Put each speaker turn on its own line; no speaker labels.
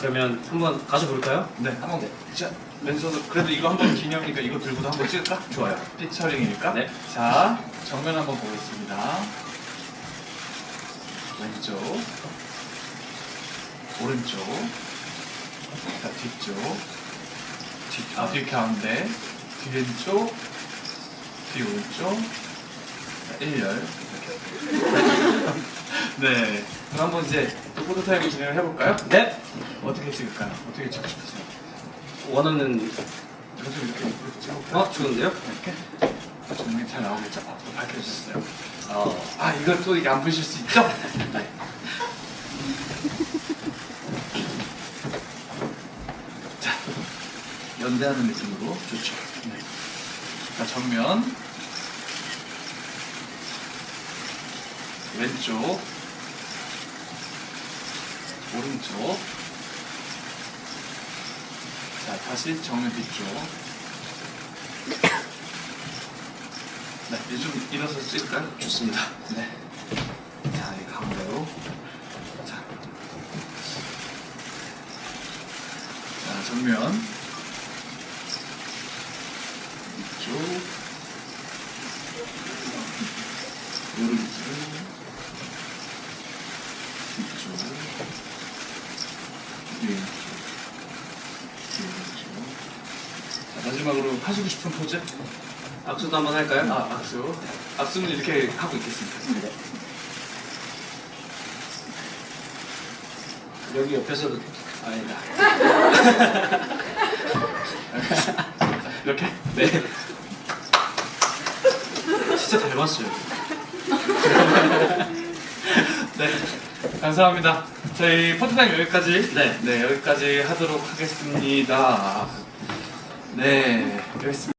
그러면 한번 가져볼까요?
네, 한 번 자, 왼손으로 그래도 이거 한번 기념이니까 이거 들고도 한번 찍을까?
좋아요.
피처링이니까.
네.
자, 정면 한번 보겠습니다. 왼쪽, 오른쪽, 자 뒤쪽, 뒤, 아, 뒤 가운데, 뒤왼쪽, 뒤 오른쪽, 자, 1열. 네. 그럼 한번 이제 또 포토타임 진행을 해볼까요?
네.
어떻게 찍을까요? 어떻게 찍고 싶으세요?
원하는
좀 이렇게 이렇게 찍어볼까요?
어 좋은데요?
이렇게 정말 잘 나오겠죠? 아, 또 밝혀주셨어요.
어.
아, 이걸 또 이게 안 보실 수 있죠? 네. 자, 연대하는 느낌으로 좋죠. 네. 자, 정면. 왼쪽. 오른쪽. 자, 다시 정면 뒤쪽. 네, 좀 일어서 찍을까요?
좋습니다.
네. 자, 이 가운데로. 자. 자, 정면. 이쪽. 오른쪽. 뒤쪽. 왼쪽. 왼쪽. 자, 마지막으로 하시고 싶은 포즈?
악수도 한번 할까요?
아, 악수. 악수는 이렇게 하고 있겠습니다.
여기 옆에서도 아니다.
이렇게?
네. 진짜 닮았어요.
네. 감사합니다. 저희 포토타임 여기까지.
네.
네, 여기까지 하도록 하겠습니다. 네, 여기 있습니다.